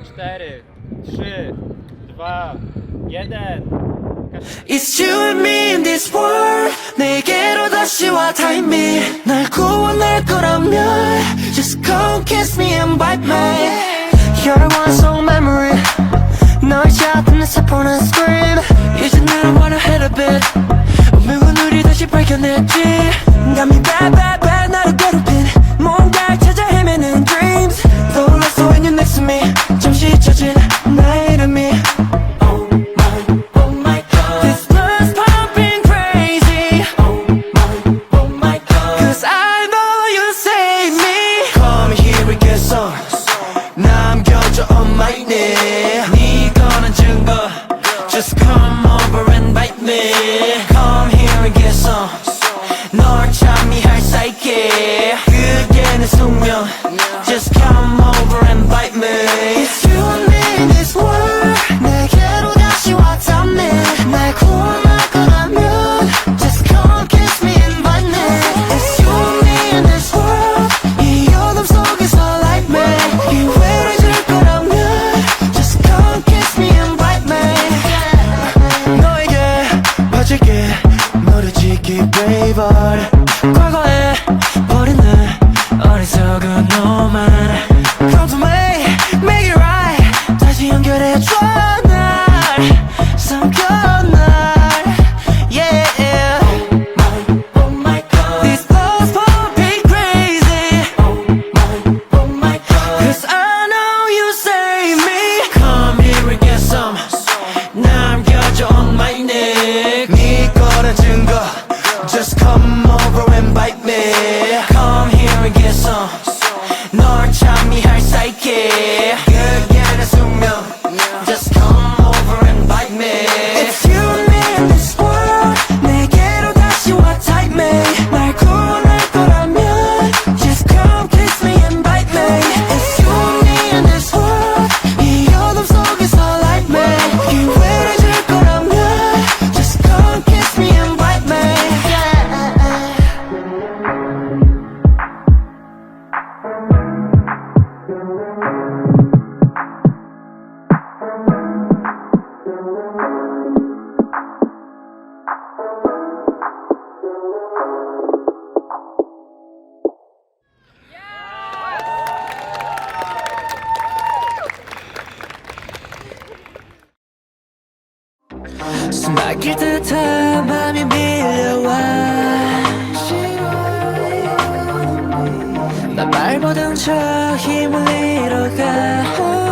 4, 3, 2, 1. It's you and me in this world 내게로 다시 와 time me 날 구원할 거라면 Just come kiss me and bite me You're the one song memory 널 찾는 내 세포는 scream 남겨줘 on my name 네거는 증거 Just come over and bite me Come here and get some 널 참미할 사이게 그게 내 숙명 너를 지키 brave heart 과거에 버린 내 어리석은 너만 Come to me, make it right 다시 연결해줘 날 삼켜 Just come over and bite me. Come here and get some 숨막힐 듯한 맘이 밀려와. 난 발버둥 쳐 힘을 잃어가